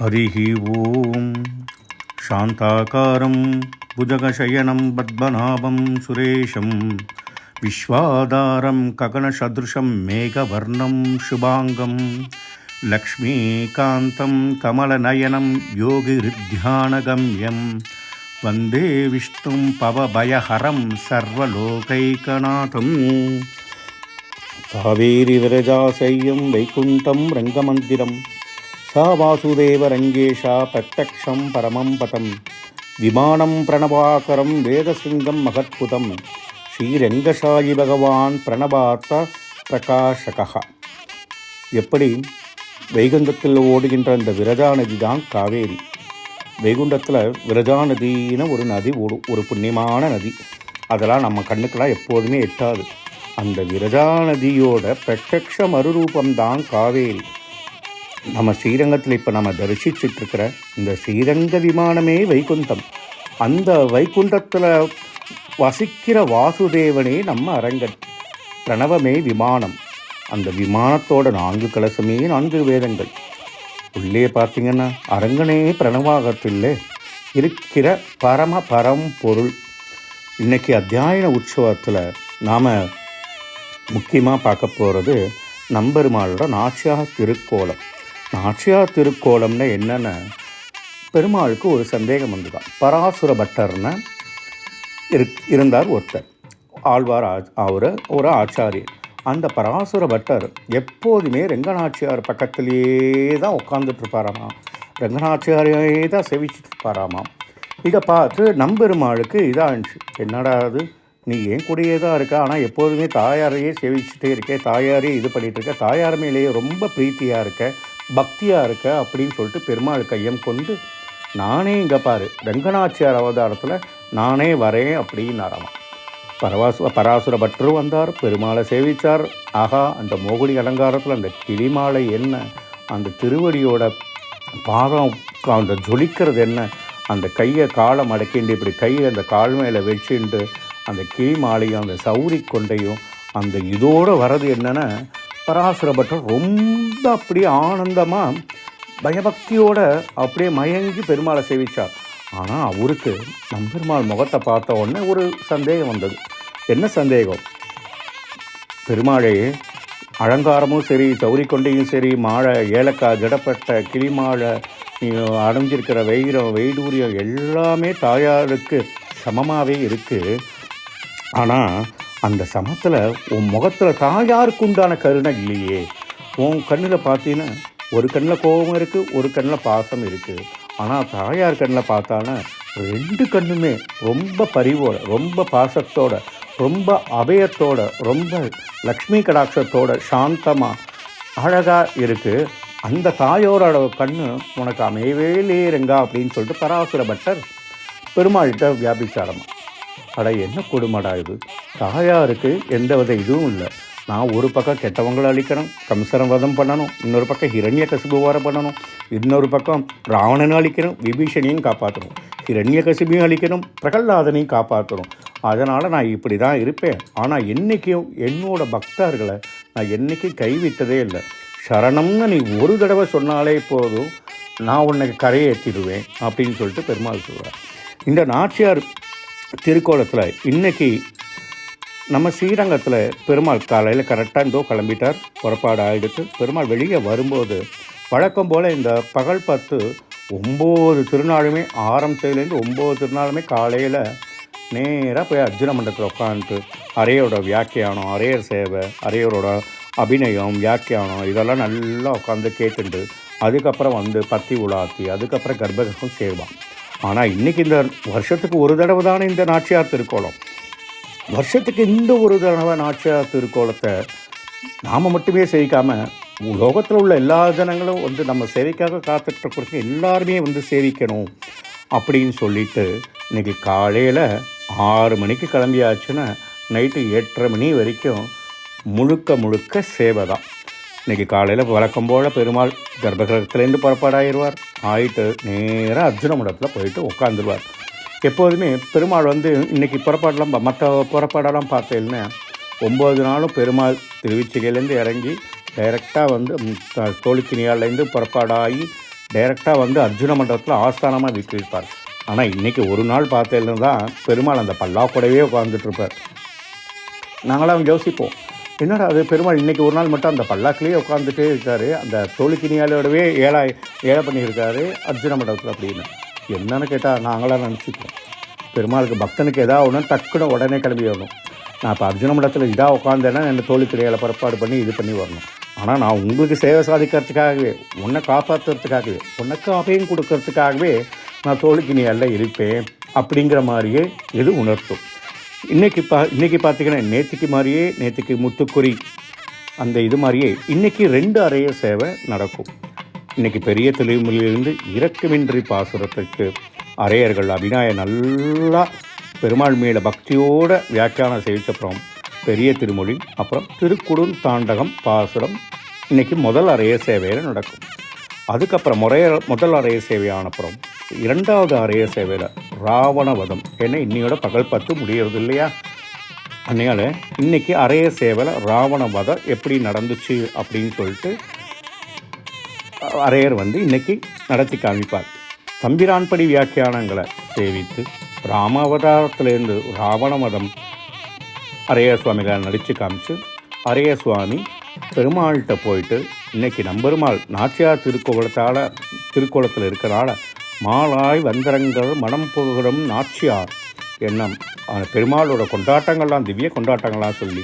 हरिः ॐ शान्ताकारं भुजगशयनं पद्मनाभं सुरेशं विश्वाधारं गगनसदृशं मेघवर्णं शुभाङ्गं लक्ष्मीकान्तं कमलनयनं योगिहृद्ध्यानगम्यं वन्दे विष्णुं पवभयहरं सर्वलोकैकनाथम् कावेरिविरजाशय्यं वैकुण्ठं रङ्गमन्दिरं சா வாசுதேவரங்கேஷா பிரத்யக்ஷம் பரமம் பதம் விமானம் பிரணவாகரம் வேதசிங்கம் மகத்புதம் ஸ்ரீரங்கசாயி பகவான் பிரணபார்த்த பிரகாஷகா எப்படி வைகுண்டத்தில் ஓடுகின்ற அந்த விரஜாநதி தான் காவேரி. வைகுண்டத்தில் விரஜா ஒரு நதி ஓடும் ஒரு புண்ணியமான நதி. அதெல்லாம் நம்ம கண்ணுக்கெல்லாம் எப்போதுமே எட்டாது. அந்த விரஜாநதியோட நதியோட பிரத்யக்ஷ மறுரூபம்தான் காவேரி. நம்ம ஸ்ரீரங்கத்தில் இப்போ நம்ம தரிசிச்சுட்டு இருக்கிற இந்த ஸ்ரீரங்க விமானமே வைகுண்டம். அந்த வைகுண்டத்தில் வசிக்கிற வாசுதேவனே நம்ம அரங்கன். பிரணவமே விமானம். அந்த விமானத்தோட நான்கு கலசமே நான்கு வேதங்கள். உள்ளே பார்த்தீங்கன்னா அரங்கனே பிரணவாகத்தில் இருக்கிற பரம பரம் பொருள் இன்னைக்கு அத்தியாயன உற்சவத்தில் நாம் முக்கியமாக பார்க்க போகிறது நம்பெருமாளோட நாச்சியாக திருக்கோலம். நாச்சியார் திருக்கோலம்னா என்னென்னு பெருமாளுக்கு ஒரு சந்தேகம் வந்துதான் பராசுர பட்டர்னு இருக் இருந்தார் ஒருத்தர். ஆழ்வார் அவர் ஒரு ஆச்சாரியர். அந்த பராசுர பட்டர் எப்போதுமே ரெங்கநாச்சியார் பக்கத்திலேயே தான் உட்காந்துட்ருப்பாராமா ரெங்கநாச்சியாரையே தான் செவிச்சிட்டு இருப்பாராமாம் இதை பார்த்து நம்பெருமாளுக்கு இதாகிடுச்சு என்னடா அது? நீ ஏன் கூடயே தான் இருக்க? ஆனால் எப்போதுமே தாயாரையே சேவிச்சுட்டே இருக்கேன் தாயாரே இது பண்ணிகிட்டு இருக்க தாயார் மேலேயே ரொம்ப பிரீத்தியாக இருக்க. பக்தியாக இருக்க அப்படின்னு சொல்லிட்டு பெருமாள் கையம் கொண்டு நானே இங்கே பாரு ரங்கநாச்சியார் அவதாரத்தில் நானே வரேன் அப்படின்னாராமா. பரவாசு பராசுர பட்டரும் வந்தார் பெருமாளை சேவித்தார் ஆகா அந்த மோகுடி அலங்காரத்தில் அந்த கிளிமாலை என்ன? அந்த திருவடியோட பாதம் அந்த ஜொலிக்கிறது என்ன? அந்த கையை காலை மடக்கிண்டு இப்படி கையை அந்த கால் மேலே வச்சுண்டு அந்த கிளி மாலையும் அந்த சௌரி கொண்டையும் அந்த இதோடு வர்றது என்னென்னா பராசுர பட்டர் ரொம்ப அப்படியே ஆனந்தமாக பயபக்தியோட அப்படியே மயங்கி பெருமாளை சேவித்தார் ஆனால் அவருக்கு நம்பெருமாள் முகத்தை பார்த்த உடனே ஒரு சந்தேகம் வந்தது. என்ன சந்தேகம்? பெருமாளே அலங்காரமும் சரி சௌரிக்கொண்டையும் சரி மாழை ஏலக்காய் ஜடப்பட்ட கிளிமாழை அடைஞ்சிருக்கிற வைரம் வைடூரியம் எல்லாமே தாயாருக்கு சமமாகவே இருக்குது ஆனால் அந்த சமத்தில் உன் முகத்தில் தாயாருக்கு உண்டான கருணை இல்லையே? உன் கண்ணில் பார்த்தீங்கன்னா ஒரு கண்ணில் கோபம் இருக்குது ஒரு கண்ணில் பாசம் இருக்குது ஆனால் தாயார் கண்ணில் பார்த்தானா ரெண்டு கண்ணுமே ரொம்ப பரிவோட ரொம்ப பாசத்தோட ரொம்ப அபயத்தோட ரொம்ப லக்ஷ்மி கடாட்சத்தோட சாந்தமாக அழகாக இருக்குது அந்த தாயோரோட கண்ணு உனக்கு அமையவே இல்லையேருங்கா அப்படின்னு சொல்லிட்டு பராசுர பட்டர் பெருமாள்கிட்ட வியாபிச்சாரமாக அட என்ன கொடுமடா இது? தாயாருக்கு எந்த வித இதுவும் இல்லை. நான் ஒரு பக்கம் கெட்டவங்களை அழிக்கணும் கம்சரம் வதம் பண்ணணும் இன்னொரு பக்கம் ஹிரண்ய கசிபுவாரம் பண்ணணும் இன்னொரு பக்கம் ராவணனை அழிக்கணும் விபீஷணியும் காப்பாற்றணும் ஹிரண்ய கசிபையும் அழிக்கணும் பிரகல்லாதனையும் காப்பாற்றணும் அதனால் நான் இப்படி தான் இருப்பேன். ஆனால் என்றைக்கும் என்னோடய பக்தர்களை நான் என்றைக்கும் கைவிட்டதே இல்லை. சரணம்னு நீ ஒரு தடவை சொன்னாலே போதும் நான் உன்னை கரையேற்றிடுவேன் அப்படின்னு சொல்லிட்டு பெருமாள் சொல்கிறார் இந்த நாச்சியார் திருக்கோலத்தில் இன்றைக்கி நம்ம ஸ்ரீரங்கத்தில் பெருமாள் காலையில் கரெக்டாக இருந்தோ கிளம்பிட்டார். புறப்பாடு ஆகிடுத்து பெருமாள் வெளியே வரும்போது வழக்கம் போல் இந்த பகல் பத்து ஒம்பது திருநாளுமே ஆரம்பத்துலேருந்து ஒம்பது திருநாளுமே காலையில் நேராக போய் அர்ஜுன மண்டலத்தில் உட்காந்துட்டு அரையோட வியாக்கியானம் அரையர் சேவை அரையரோட அபிநயம் வியாக்கியானம் இதெல்லாம் நல்லா உட்காந்து கேட்டுண்டு அதுக்கப்புறம் வந்து பத்தி உலாத்தி அதுக்கப்புறம் கர்ப்பகிரகம் சேருவான் ஆனால் இன்றைக்கி இந்த வருஷத்துக்கு ஒரு தடவை தானே இந்த நாச்சியார் திருக்கோலம் வருஷத்துக்கு இந்த ஒரு தடவை நாச்சியார் திருக்கோலத்தை நாம் மட்டுமே சேவிக்காமல் உலோகத்தில் உள்ள எல்லா ஜனங்களும் வந்து நம்ம சேவைக்காக காத்துட்ருக்கிறதுக்கு எல்லாருமே வந்து சேவிக்கணும் அப்படின்னு சொல்லிட்டு இன்றைக்கி காலையில் ஆறு மணிக்கு கிளம்பியாச்சுன்னா நைட்டு எட்டரை மணி வரைக்கும் முழுக்க முழுக்க சேவை தான். இன்றைக்கி காலையில் வழக்கம் போல் பெருமாள் கர்ப்பகிரகத்துலேருந்து புறப்பாடாயிடுவார் ஆயிட்டு நேராக அர்ஜுன மண்டபத்தில் போயிட்டு உட்காந்துருவார் எப்போதுமே பெருமாள் வந்து இன்றைக்கி புறப்பாடெலாம் மற்ற புறப்பாடெல்லாம் பார்த்தேன்னா ஒம்பது நாளும் பெருமாள் திருவிச்சிகையிலேருந்து இறங்கி டைரெக்டாக வந்து தோழிக்கினியாலேருந்து புறப்பாடாகி டைரெக்டாக வந்து அர்ஜுன மண்டபத்தில் ஆஸ்தானமாக விற்கிருப்பார் ஆனால் இன்றைக்கி ஒரு நாள் பார்த்ததுல தான் பெருமாள் அந்த பல்லா கூடவே உட்காந்துட்டு நாங்களாம் யோசிப்போம் என்னடா அது பெருமாள் இன்றைக்கி ஒரு நாள் மட்டும் அந்த பல்லாக்கிலேயே உட்காந்துட்டே இருக்காரு. அந்த தோழிக்கினியாலோடவே ஏழா ஏழை பண்ணியிருக்காரு அர்ஜுன மண்டபத்தில் அப்படின்னு. என்னன்னு கேட்டால் நாங்களாம் நினச்சிக்கிறோம். பெருமாளுக்கு பக்தனுக்கு ஏதாவது ஒன்று டக்குன்னு உடனே கிளம்பி வரணும். நான் இப்போ அர்ஜுன மண்டபத்தில் இதாக உட்காந்தேன்னா என் தோழிக்கிடையால் புறப்பாடு பண்ணி இது பண்ணி வரணும். ஆனால் நான் உங்களுக்கு சேவை சாதிக்கிறதுக்காகவே உன்னை காப்பாற்றுறதுக்காகவே உனக்கு அபயம் கொடுக்கறதுக்காகவே நான் தோழிக்கினியால இருப்பேன் அப்படிங்கிற மாதிரியே இது உணர்த்தும்? இன்னைக்கு பா இன்னைக்கு பார்த்தீங்கன்னா நேற்றுக்கு மாதிரியே நேற்றுக்கு முத்துக்குறி அந்த இது மாதிரியே இன்னைக்கு ரெண்டு அறைய சேவை நடக்கும். இன்னைக்கு பெரிய திருமொழியிலிருந்து இறக்கமின்றி பாசுரத்துக்கு அரையர்கள் அபிநாய நல்லா பெருமாள் மேல பக்தியோடு வியாக்கியானம் செய்விச்சப்புறம் பெரிய திருமொழி அப்புறம் திருக்குடும் தாண்டகம் பாசுரம் இன்றைக்கி முதல் அறைய சேவையில் நடக்கும். அதுக்கப்புறம் முறைய முதல் அறைய சேவை ஆனப்புறம் இரண்டாவது அரைய சேவையில் ராவணவதம். ஏன்னா இன்னையோட பகல் பத்து முடியறது இல்லையா? அதனால் இன்னைக்கு அரைய சேவையில் ராவணவதம் எப்படி நடந்துச்சு அப்படின்னு சொல்லிட்டு அரையர் வந்து இன்னைக்கு நடத்தி காமிப்பார். தம்பிரான்படி வியாக்கியானங்களை சேவித்து ராமாவதாரத்திலேருந்து ராவணவதம் அரைய சுவாமிகளை நடித்து காமிச்சு அரைய சுவாமி பெருமாள்கிட்ட போயிட்டு இன்னைக்கு நம்பெருமாள் நாச்சியார் திருக்கோலத்தால் திருக்கோலத்தில் இருக்கிறனால மாலாய் வந்தரங்கள் மனம் புகழும் நாச்சியார் எண்ணம் பெருமாளோட கொண்டாட்டங்கள்லாம் திவ்ய கொண்டாட்டங்கள்லாம் சொல்லி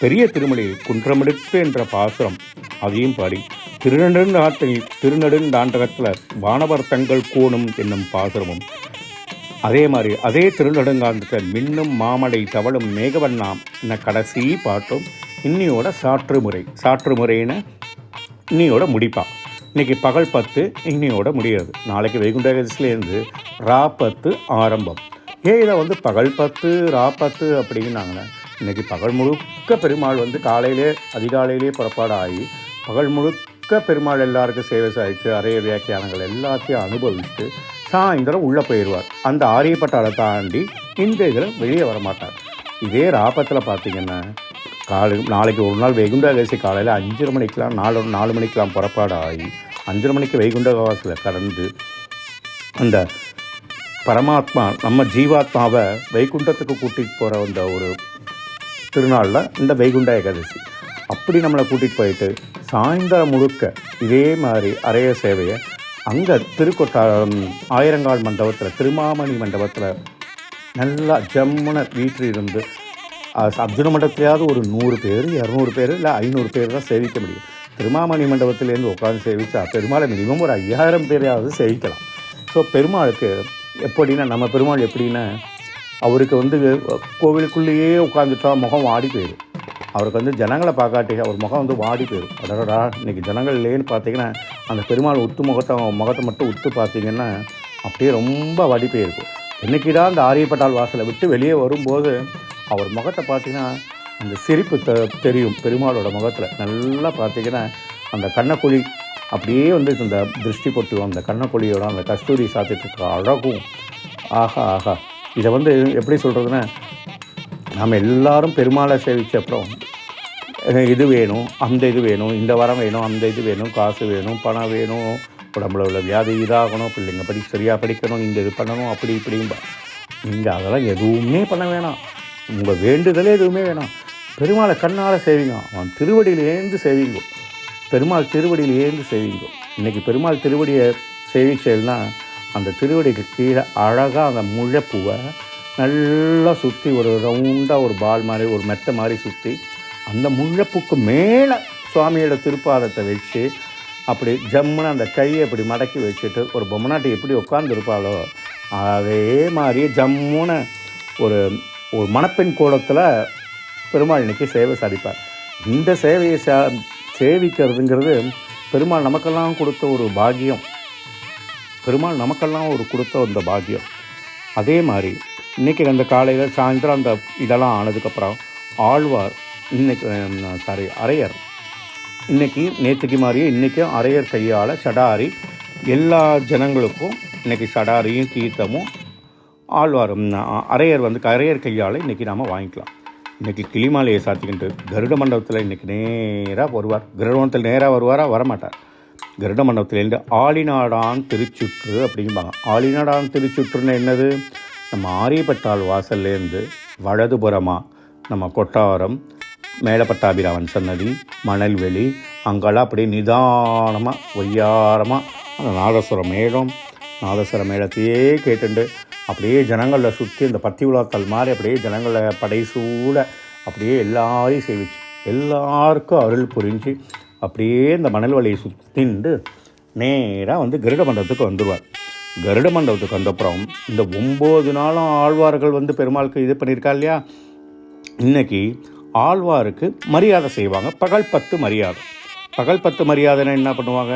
பெரிய திருமலை குன்றமெடுப்பு என்ற பாசுரம் அதையும் பாடி திருநெடுந்தாட்டில் திருநெடுந்தாண்டகத்தில் வானவர் தங்கள் கூணும் என்னும் பாசுரமும். அதே மாதிரி அதே திருநெடுங்காண்டத்தில் மின்னும் மாமடை தவளும் மேகவண்ணாம் என கடைசி பாட்டும் இன்னியோட சாற்று முறை சாற்று முறைன்னு இன்னியோட முடிப்பான் இன்னைக்கு பகல் பத்து இன்னியோட முடியாது நாளைக்கு வைகுண்டகசிலேருந்து ரா பத்து ஆரம்பம். ஏன் இதை வந்து பகல் பத்து ரா பத்து அப்படின்னாங்கன்னா இன்னைக்கு பகல் முழுக்க பெருமாள் வந்து காலையிலே அதிகாலையிலே புறப்பாடு ஆகி பகல் முழுக்க பெருமாள் எல்லாருக்கும் சேவை சாய்ச்சி அறைய வியாக்கியானங்கள் எல்லாத்தையும் அனுபவிச்சுட்டு சாயந்தரம் உள்ளே போயிடுவார். அந்த ஆரியப்பட்டாளை தாண்டி இந்த இதில் வெளியே வர மாட்டார் இதே ராபத்தில் பார்த்தீங்கன்னா காலை நாளைக்கு ஒரு நாள் வைகுண்டகசி காலையில் அஞ்சரை மணிக்கெலாம் நாலு நாலு மணிக்கெலாம் புறப்பாடு ஆகி அஞ்சரை மணிக்கு வைகுண்டகவாசில் கடந்து அந்த பரமாத்மா நம்ம ஜீவாத்மாவை வைகுண்டத்துக்கு கூட்டிகிட்டு போகிற அந்த ஒரு திருநாளில் இந்த வைகுண்ட ஏகாதசி. அப்படி நம்மளை கூட்டிகிட்டு போயிட்டு சாயந்தரம் முழுக்க இதே மாதிரி அரைய சேவையை அங்கே திருக்கொட்டா ஆயிரங்கால் மண்டபத்தில் திருமாமணி மண்டபத்தில் நல்லா ஜம்முன வீட்டில் இருந்து அர்ஜுன மண்டபத்திலேயாவது ஒரு நூறு பேர் இரநூறு பேர் இல்லை ஐநூறு பேர் தான் சேவிக்க முடியும். திருமாமணி மண்டபத்திலேருந்து உட்காந்து சேவிச்சா பெருமாளை மினிமம் ஒரு ஐயாயிரம் பேரையாவது சேவிக்கலாம். ஸோ பெருமாளுக்கு எப்படின்னா நம்ம பெருமாள் எப்படின்னா அவருக்கு வந்து கோவிலுக்குள்ளேயே உட்காந்துட்டா முகம் வாடி போயிடும். அவருக்கு வந்து ஜனங்களை பார்க்காட்டி அவர் முகம் வந்து வாடி போயிடும். அடடா இன்னைக்கு ஜனங்கள் இல்லைன்னு பார்த்தீங்கன்னா அந்த பெருமாள் உத்து முகத்தை முகத்தை மட்டும் உத்து பார்த்தீங்கன்னா அப்படியே ரொம்ப வாடி போயிருக்கும். என்னைக்கிடா அந்த ஆரியப்பட்டால் வாசலை விட்டு வெளியே வரும்போது அவர் முகத்தை பார்த்தீங்கன்னா அந்த சிரிப்பு தெ தெரியும். பெருமாளோட முகத்தில். நல்லா பார்த்தீங்கன்னா அந்த கண்ணக்குழி அப்படியே வந்து இந்த திருஷ்டி பொட்டு அந்த கண்ணக்குழியோட அந்த கஸ்தூரி சாத்திட்டு அழகும். ஆஹா ஆஹா. இதை வந்து எப்படி சொல்கிறதுன்னா நாம் எல்லாரும் பெருமாளை சேவித்த அப்புறம் இது வேணும் அந்த இது வேணும் இந்த வரம் வேணும் அந்த இது வேணும் காசு வேணும் பணம் வேணும் உடம்புல உள்ள வியாதி இதாகணும் பிள்ளைங்க படி சரியாக படிக்கணும் இந்த இது பண்ணணும் அப்படி இப்படிம்பா. நீங்கள் அதெல்லாம் எதுவுமே பண்ண வேணாம். உங்கள் வேண்டுதலே எதுவுமே வேணாம். பெருமாளை கண்ணால் சேவிங்க. அவன் திருவடியிலேருந்து சேவிங்கோ. பெருமாள் திருவடியிலேருந்து சேவிங்கோ. இன்றைக்கி பெருமாள் திருவடியை சேவிச்சேன்னா அந்த திருவடிக்கு கீழே அழகாக அந்த முழப்பூவை நல்லா சுற்றி ஒரு ரவுண்டாக ஒரு பால் மாதிரி ஒரு மெத்த மாதிரி சுற்றி அந்த முழப்புக்கு மேலே சுவாமியோட திருப்பாதத்தை வச்சு அப்படி ஜம்முன்னு அந்த கையை இப்படி மடக்கி வச்சுட்டு ஒரு பொம்மநாட்டி எப்படி உட்காந்துருப்பாளோ அதே மாதிரி ஜம்முன்னு ஒரு ஒரு மணப்பெண் கோலத்தில் பெருமாள் இன்னைக்கு சேவை சாதிப்பார். இந்த சேவையை சா சேவிக்கிறதுங்கிறது பெருமாள் நமக்கெல்லாம் கொடுத்த ஒரு பாக்கியம். பெருமாள் நமக்கெல்லாம் ஒரு கொடுத்த அந்த பாக்கியம். அதே மாதிரி இன்றைக்கி அந்த காலையில் சாயந்தரம் அந்த இதெல்லாம் ஆனதுக்கப்புறம் ஆழ்வார் இன்னைக்கு சாரி அரையர். இன்றைக்கி நேற்றுக்கு மாதிரியே இன்றைக்கும் அரையர் கையால் சடாரி எல்லா ஜனங்களுக்கும் இன்னைக்கு சடாரியும் தீர்த்தமும் ஆழ்வாரும் அரையர் வந்து அரையர் கையால் இன்றைக்கி நாம் வாங்கிக்கலாம். இன்றைக்கி கிளிமாலையை சாத்திக்கிட்டு கருட மண்டபத்தில் இன்றைக்கி நேராக வருவார். கருட நேராக வருவாரா? வரமாட்டார். கருட மண்டபத்திலேருந்து ஆளிநாடான் திருச்சுற்று அப்படிம்பாங்க. ஆளிநாடான் திருச்சுற்றுன்னு என்னது? நம்ம ஆரியப்பட்டாள் வாசல்லேருந்து வலதுபுறமாக நம்ம கொட்டாரம் மேலப்பட்டாபிராமன் சன்னதி மணல்வெளி அங்கெல்லாம் அப்படியே நிதானமாக ஒய்யாரமாக அந்த நாதஸ்வர மேளம் நாதஸ்வர மேளத்தையே கேட்டுண்டு அப்படியே ஜனங்களில் சுற்றி இந்த பத்தி உலாத்தல் மாதிரி அப்படியே ஜனங்களை படைசூட அப்படியே எல்லாரையும் சேவிச்சு எல்லாருக்கும் அருள் புரிஞ்சு அப்படியே இந்த மணல் வழியை சுற்றிண்டு நேராக வந்து கருட மண்டபத்துக்கு வந்துடுவார். கருட மண்டபத்துக்கு வந்தப்புறம் இந்த ஒம்பது நாளும் ஆழ்வார்கள் வந்து பெருமாளுக்கு இது பண்ணியிருக்கா இல்லையா? இன்னைக்கு ஆழ்வாருக்கு மரியாதை செய்வாங்க. பகல் பத்து மரியாதை. பகல் பத்து மரியாதைன்னா என்ன பண்ணுவாங்க?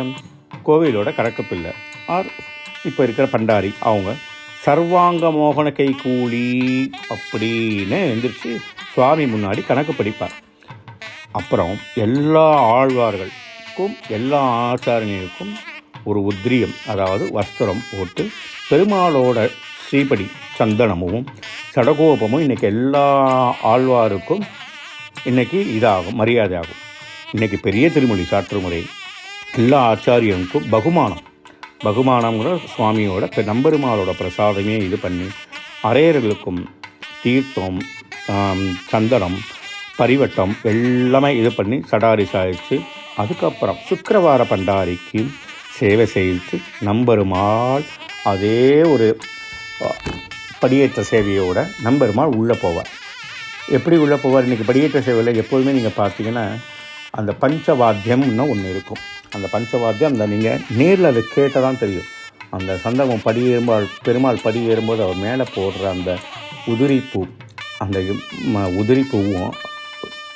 கோவிலோட கணக்குப்பில்லை ஆர் இப்போ இருக்கிற பண்டாரி அவங்க சர்வாங்க மோகன கை கூலி அப்படின்னு எழுந்திரிச்சு சுவாமி முன்னாடி கணக்கு படிப்பார். அப்புறம் எல்லா ஆழ்வார்களுக்கும் எல்லா ஆச்சாரியர்களுக்கும் ஒரு உத்ரியம் அதாவது வஸ்திரம் போட்டு பெருமாளோட ஸ்ரீபடி சந்தனமும் சடகோபமும் இன்றைக்கி எல்லா ஆழ்வாருக்கும் இன்றைக்கி இதாகும் மரியாதை ஆகும் இன்றைக்கி பெரிய திருமொழி சாற்று முறை எல்லா ஆச்சாரியனுக்கும் பகுமானம். பகுமானங்கிற சுவாமியோட பெ- நம்பெருமாளோட பிரசாதமே இது பண்ணி அரையர்களுக்கும் தீர்த்தம் சந்தனம் பரிவட்டம் எல்லாமே இது பண்ணி சடாரி சாய்ச்சி அதுக்கப்புறம் சுக்கரவார பண்டாரிக்கு சேவை செய்து நம்பெருமாள் அதே ஒரு படியேற்ற சேவையோட நம்பெருமாள் உள்ளே போவார். எப்படி உள்ளே போவார்? இன்றைக்கி படியேற்ற சேவையில் எப்போதுமே நீங்கள் பார்த்தீங்கன்னா அந்த பஞ்சவாத்தியம்னு ஒன்று இருக்கும். அந்த பஞ்சவாத்தியம் அந்த நீங்கள் நேரில் அதை கேட்டால் தான் தெரியும். அந்த சந்தகம் படி பெருமாள் படி ஏறும்போது அவர் மேலே போடுற அந்த உதிரிப்பூ அந்த ம- உதிரிப்பூவும்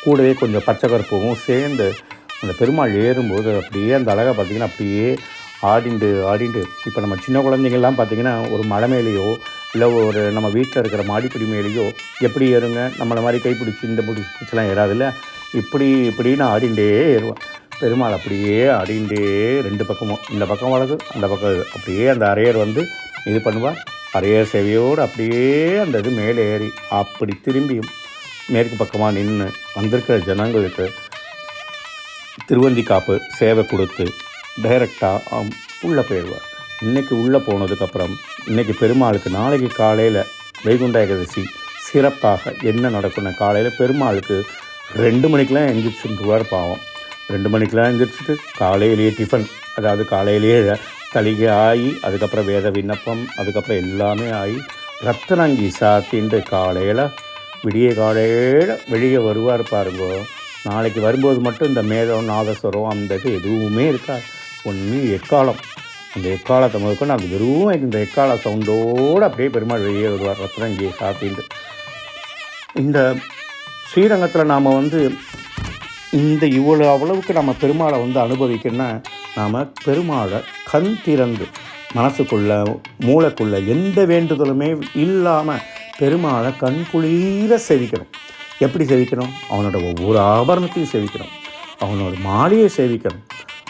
கூடவே கொஞ்சம் பச்சைக்கருப்பூவும் சேர்ந்து அந்த பெருமாள் ஏறும்போது அப்படியே அந்த அழகை பார்த்தீங்கன்னா அப்படியே ஆடிண்டு ஆடிண்டு. இப்போ நம்ம சின்ன குழந்தைங்கள்லாம் பார்த்திங்கன்னா ஒரு மலை மேலேயோ இல்லை ஒரு நம்ம வீட்டில் இருக்கிற மாடிப்பிடி மேலேயோ எப்படி ஏறுங்க? நம்மளை மாதிரி கைப்பிடிச்சி இந்த பிடிச்சிலாம் ஏறாதில்ல? இப்படி இப்படின்னு ஆடிண்டே ஏறுவான். பெருமாள் அப்படியே ஆடிண்டே ரெண்டு பக்கமும் இந்த பக்கம் வளர்க்கு அந்த பக்கம் இது. அப்படியே அந்த அரையர் வந்து இது பண்ணுவார். அரையர் சேவையோடு அப்படியே அந்த இது மேலே ஏறி அப்படி திரும்பியும் மேற்கு பக்கமாக நின்று வந்திருக்கிற ஜனங்களுக்கு திருவந்தி காப்பு சேவை கொடுத்து டைரெக்டாக உள்ளே போயிடுவார். இன்றைக்கி உள்ளே போனதுக்கப்புறம் இன்னைக்கு பெருமாளுக்கு நாளைக்கு காலையில் வைகுண்ட ஏகாதசி சிறப்பாக என்ன நடக்கணும் காலையில் பெருமாளுக்கு ரெண்டு மணிக்கெலாம் எந்திரிச்சுருவார் பாவம். ரெண்டு மணிக்கெலாம் எந்திரிச்சிட்டு காலையிலேயே டிஃபன் அதாவது காலையிலேயே தளிகை ஆகி அதுக்கப்புறம் வேத விண்ணப்பம் அதுக்கப்புறம் எல்லாமே ஆகி ரத்தனங்கி சாத்தின்ட்டு காலையில் விடிய காலையில் வெளியே வருவார் பாருங்கோ. நாளைக்கு வரும்போது மட்டும் இந்த மேதம் நாதஸ்வரம் அந்த இது எதுவுமே இருக்காது. ஒன்று எக்காலம். அந்த எக்காலத்தை முதற்கொண்டு அந்த வெறும் இந்த எக்கால சவுண்டோடு அப்படியே பெருமாள் வெளியே வருவார் ரத்னங்கி சாத்தின்ட்டு இந்த ஸ்ரீரங்கத்தில் நாம் வந்து இந்த இவ்வளோ அவ்வளவுக்கு நம்ம பெருமாளை வந்து அனுபவிக்கணும்னா நாம் பெருமாளை கண் திறந்து மனசுக்குள்ள மூளைக்குள்ள எந்த வேண்டுதலுமே இல்லாமல் பெருமாளை கண் குளிர சேவிக்கணும். எப்படி சேவிக்கணும்? அவனோட ஒவ்வொரு ஆபரணத்தையும் சேவிக்கணும். அவனோட மாலையை சேவிக்கணும்.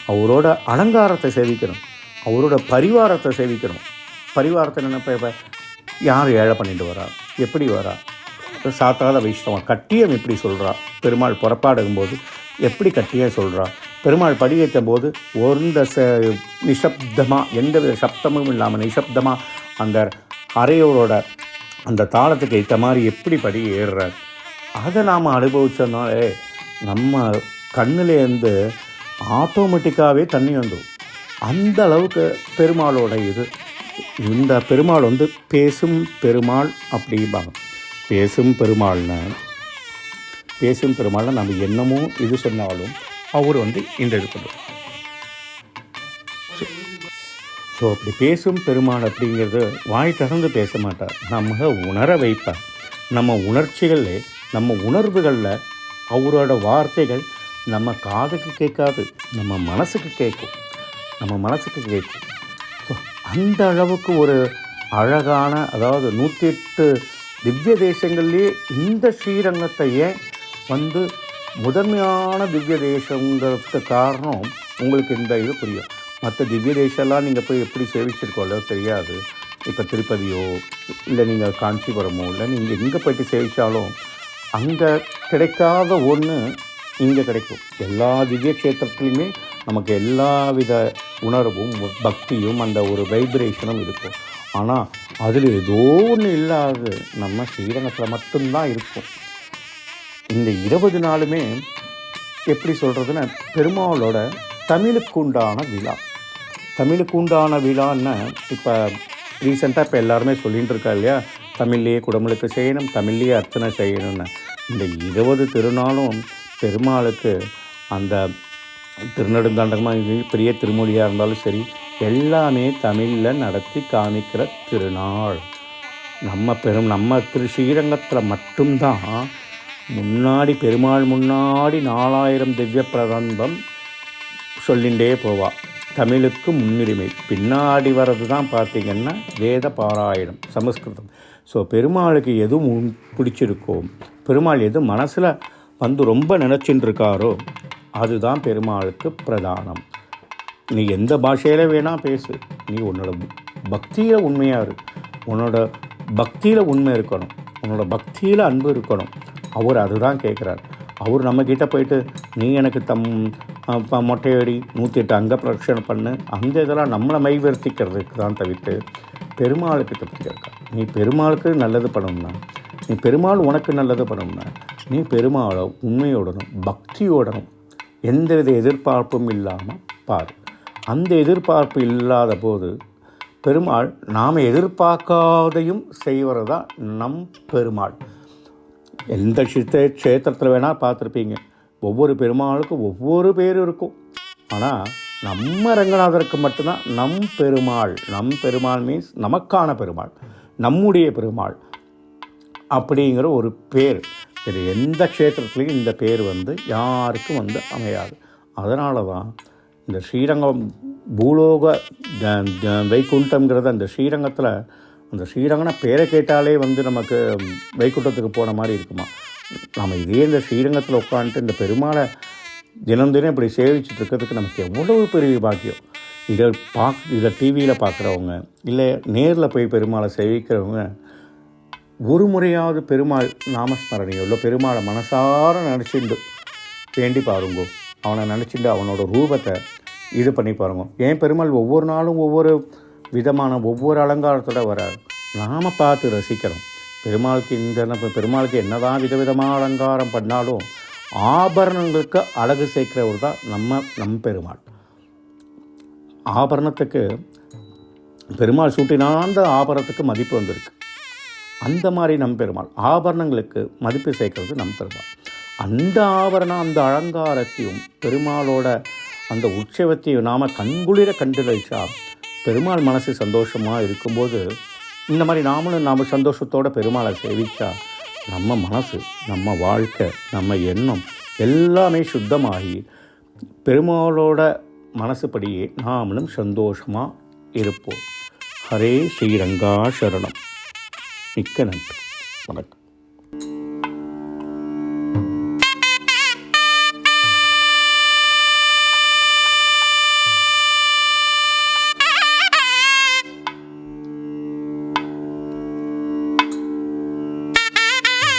அவரோட அலங்காரத்தை சேவிக்கணும். அவரோட பரிவாரத்தை சேவிக்கணும். பரிவாரத்தை நினைப்ப யார் ஏழை பண்ணிட்டு வரா? எப்படி வரா? சாத்தாத வைஷ்ணவம் கட்டியம் எப்படி சொல்கிறா பெருமாள் புறப்பாடும்போது எப்படி கட்டியம் சொல்கிறா பெருமாள் படியேற்றும் போது ஒருந்த ச நிசப்தமாக எந்தவித சப்தமும் இல்லாமல் நிசப்தமாக அந்த அறையோரோட அந்த தாளத்துக்கு ஏற்ற மாதிரி எப்படி படி ஏறுறார் அதை நாம் அனுபவித்ததுனாலே நம்ம கண்ணுலேருந்து ஆட்டோமேட்டிக்காகவே தண்ணி வந்துடும். அந்த அளவுக்கு பெருமாளோட இது. இந்த பெருமாள் வந்து பேசும் பெருமாள் அப்படிம்பாங்க. பேசும் பெருமாள்னு. பேசும் பெருமாள்னா நம்ம என்னமோ இது சொன்னாலும் அவர் வந்து இந்த இது பண்ணுவார். ஸோ அப்படி பேசும் பெருமாள் அப்படிங்கிறது வாய் திறந்து பேச மாட்டார். நம்ம உணர வைப்பார். நம்ம உணர்ச்சிகளில் நம்ம உணர்வுகளில் அவரோட வார்த்தைகள் நம்ம காதுக்கு கேட்காது நம்ம மனசுக்கு கேட்கும் நம்ம மனசுக்கு கேட்கும். ஸோ அந்த அளவுக்கு ஒரு அழகான அதாவது நூற்றி எட்டு திவ்ய தேசங்கள்லேயே இந்த ஸ்ரீரங்கத்தையே வந்து முதன்மையான திவ்ய தேசங்கிறதுக்கு காரணம் உங்களுக்கு இந்த இது புரியும். மற்ற திவ்ய தேசம்லாம் நீங்கள் போய் எப்படி சேவிச்சிருக்கோம்ல தெரியாது. இப்போ திருப்பதியோ இல்லை நீங்கள் காஞ்சிபுரமோ இல்லை நீங்கள் எங்கே போயிட்டு சேவித்தாலும் அங்கே கிடைக்காத ஒன்று இங்கே கிடைக்கும். எல்லா திவ்ய க்ஷேத்திரத்துலையுமே நமக்கு எல்லாவித உணர்வும் பக்தியும் அந்த ஒரு வைப்ரேஷனும் இருக்கும். ஆனால் அதில் ஏதோ ஒன்று இல்லாது நம்ம ஸ்ரீரங்கத்தில் மட்டும்தான் இருக்கும். இந்த இருபது நாளுமே எப்படி சொல்கிறதுன்னா பெருமாளோட தமிழுக்கு உண்டான விழா. தமிழுக்கு உண்டான விழான்னா இப்போ ரீசெண்டாக இப்போ எல்லாருமே சொல்லிகிட்டு இருக்கா இல்லையா? தமிழ்லேயே குடமுழுக்கு செய்யணும் தமிழ்லேயே அர்ச்சனை செய்யணும்னு. இந்த இருபது திருநாளும் பெருமாளுக்கு அந்த திருநெடுந்தாண்டகமாக இது பெரிய திருமொழியாக இருந்தாலும் சரி எல்லாமே தமிழில் நடத்தி காமிக்கிற திருநாள். நம்ம பெரும் நம்ம திரு ஸ்ரீரங்கத்தில் மட்டும்தான். முன்னாடி பெருமாள் முன்னாடி நாலாயிரம் திவ்ய பிரபந்தம் சொல்லிகிட்டே போவா. தமிழுக்கு முன்னுரிமை. பின்னாடி வர்றது தான் பார்த்திங்கன்னா வேத பாராயணம் சமஸ்கிருதம். ஸோ பெருமாளுக்கு எது முன் பிடிச்சிருக்கோ பெருமாள் எது மனசில் வந்து ரொம்ப நினச்சின்னு இருக்காரோ அதுதான் பெருமாளுக்கு பிரதானம். நீ எந்த பாஷையில் வேணால் பேசு. நீ உன்னோட பக்தியில் உண்மையாக இரு. உன்னோட பக்தியில் உண்மை இருக்கணும். உன்னோட பக்தியில் அன்பு இருக்கணும். அவர் அதுதான் கேட்குறார் அவர் நம்மக்கிட்ட போயிட்டு நீ எனக்கு தம் இப்போ மொட்டையடி நூற்றி எட்டு அங்க பிரதட்சணை பண்ணு. அந்த இதெல்லாம் நம்மளை மைவர்த்திக்கிறதுக்கு தான் தவிர்த்து பெருமாளுக்கு தப்பி நீ பெருமாளுக்கு நல்லது பண்ணணும்னா நீ பெருமாள் உனக்கு நல்லது பண்ணணும்னா நீ பெருமாளை உண்மையோடனும் பக்தியோடனும் எந்தவித எதிர்பார்ப்பும் இல்லாமல் பாரு. அந்த எதிர்பார்ப்பு இல்லாத போது பெருமாள் நாம் எதிர்பார்க்காதையும் செய்வது தான் நம் பெருமாள். எந்த சித்த க்ஷேத்திரத்தில் வேணால் பார்த்துருப்பீங்க. ஒவ்வொரு பெருமாளுக்கும் ஒவ்வொரு பேர் இருக்கும். ஆனால் நம்ம ரங்கநாதருக்கு மட்டும்தான் நம் பெருமாள். நம் பெருமாள் மீன்ஸ் நமக்கான பெருமாள். நம்முடைய பெருமாள் அப்படிங்கிற ஒரு பேர். இது எந்த க்ஷேத்திரத்துலேயும் இந்த பேர் வந்து யாருக்கும் வந்து அமையாது. அதனால தான் இந்த ஸ்ரீரங்கம் பூலோக வைகுண்டம்ங்கிறத அந்த ஸ்ரீரங்கத்தில் அந்த ஸ்ரீரங்கன பேரை கேட்டாலே வந்து நமக்கு வைகுண்டத்துக்கு போன மாதிரி இருக்குமா? நம்ம இதே இந்த ஸ்ரீரங்கத்தில் உட்காந்துட்டு இந்த பெருமாளை தினம் தினம் இப்படி சேவிச்சுட்டு இருக்கிறதுக்கு நமக்கு எவ்வளவு பெரிய பாக்கியம்? இதை பாக் இதை டிவியில் பார்க்குறவங்க இல்லை நேரில் போய் பெருமாளை சேவிக்கிறவங்க ஒரு முறையாவது பெருமாள் நாமஸ்மரணையோ இல்லை பெருமாளை மனசார நினச்சிண்டு வேண்டி பாருங்கோ. அவனை நினச்சிட்டு அவனோட ரூபத்தை இது பண்ணி பாருங்க. ஏன் பெருமாள் ஒவ்வொரு நாளும் ஒவ்வொரு விதமான ஒவ்வொரு அலங்காரத்தோட வரார். நாம் பார்த்து ரசிக்கிறோம் பெருமாளுக்கு இந்த பெருமாளுக்கு என்னதான் விதவிதமான அலங்காரம் பண்ணாலும் ஆபரணங்களுக்கு அழகு சேர்க்கிறவர் தான் நம்ம நம் பெருமாள். ஆபரணத்துக்கு பெருமாள் சூட்டினா அந்த ஆபரணத்துக்கு மதிப்பு வந்திருக்கு. அந்த மாதிரி நம் பெருமாள் ஆபரணங்களுக்கு மதிப்பு சேர்க்கறது நம் பெருமாள். அந்த ஆபரணம் அந்த அலங்காரத்தையும் பெருமாளோட அந்த உற்சவத்தையும் நாம் கண்குளிர கண்டுகளிச்சா பெருமாள் மனசு சந்தோஷமாக இருக்கும்போது இந்த மாதிரி நாமளும் நாம் சந்தோஷத்தோடு பெருமாளை சேவிச்சா நம்ம மனசு நம்ம வாழ்க்கை நம்ம எண்ணம் எல்லாமே சுத்தமாகி பெருமாளோட மனசுப்படியே நாமளும் சந்தோஷமாக இருப்போம். ஹரே ஸ்ரீரங்கா சரணம் மிக்க நன்றி. வணக்கம்.